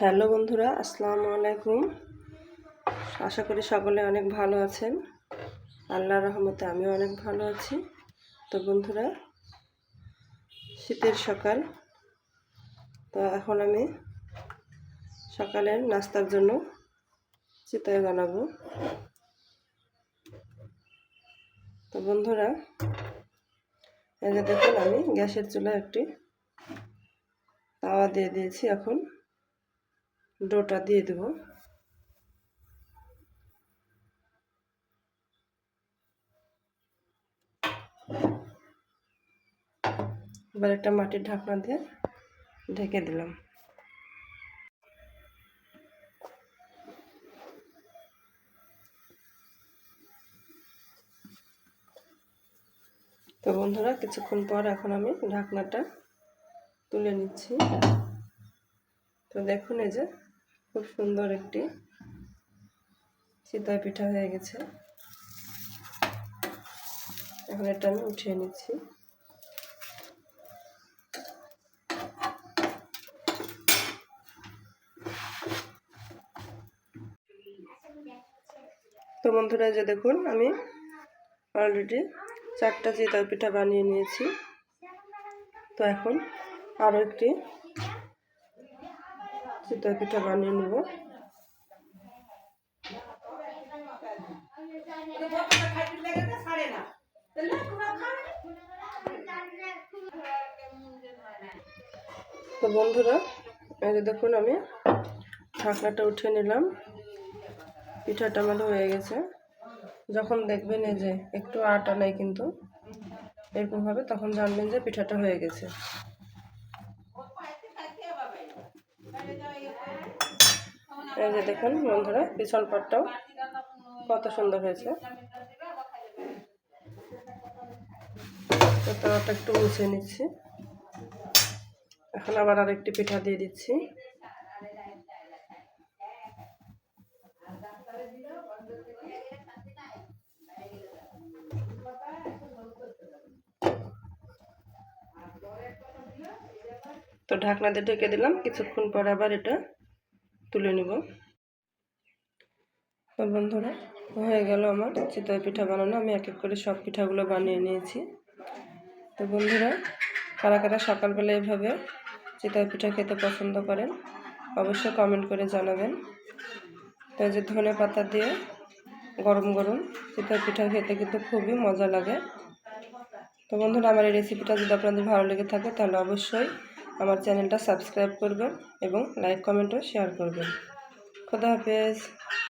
Hello বন্ধুরা, আসসালামু আলাইকুম। আশা করি সকলে অনেক ভালো আছেন। আল্লাহর রহমতে আমিও অনেক ভালো আছি। তো বন্ধুরা, শীতের সকাল। তো এখন আমি সকালের নাস্তার জন্য চিতই বানাবো। তো বন্ধুরা, এই যে দেখুন, আমি গ্যাসের চুলায় একটি তাওয়া দিয়ে দিয়েছি এখন। ডোটা দিয়ে দেব। এবার একটা মাটির ঢাকনা দিয়ে ঢেকে দিলাম। তো বন্ধুরা, কিছুক্ষণ পর এখন আমি ঢাকনাটা তুলে নিচ্ছি। তো দেখুন এই যে খুব সুন্দর একটি চিতই পিঠা হয়ে গেছে। এখন এটা আমি উঠিয়ে নিচ্ছি। তো বন্ধুরা যে দেখুন, আমি অলরেডি চারটা চিতই পিঠা বানিয়ে নিয়েছি। তো এখন আরও একটি চিতই পিঠা বানিয়ে নেব। তো বন্ধুরা, এই দেখুন আমি ঢাকনাটা উঠিয়ে নিলাম। পিঠাটা আমার হয়ে গেছে। যখন দেখবেন এই যে একটু আটা নেই কিন্তু এরকম হবে তখন জানবেন যে পিঠাটা হয়ে গেছে। এই যে দেখুন বন্ধুরা পিছন পাটটাও কত সুন্দর হয়েছে। তাওয়াটা একটু মুছে নিচ্ছি। এখন আবার আর একটি পিঠা দিয়ে দিচ্ছি। তো ঢাকনা দিয়ে ঢেকে দিলাম। কিছুক্ষণ পর আবার এটা তুলে নিব। তো বন্ধুরা, হয়ে গেল আমার চিতই পিঠা বানানো। আমি এক এক করে সব পিঠাগুলো বানিয়ে নিয়েছি। তো বন্ধুরা, কারা কারা সকালবেলা এভাবে চিতই পিঠা খেতে পছন্দ করেন, অবশ্যই কমেন্ট করে জানাবেন। তো যে ধনে পাতা দিয়ে গরম গরম চিতই পিঠা খেতে কিন্তু খুবই মজা লাগে। তো বন্ধুরা, আমার এই রেসিপিটা যদি আপনাদের ভালো লেগে থাকে, তাহলে অবশ্যই আমার চ্যানেলটা সাবস্ক্রাইব করবেন এবং লাইক কমেন্টও শেয়ার করবেন। খোদা হাফেজ।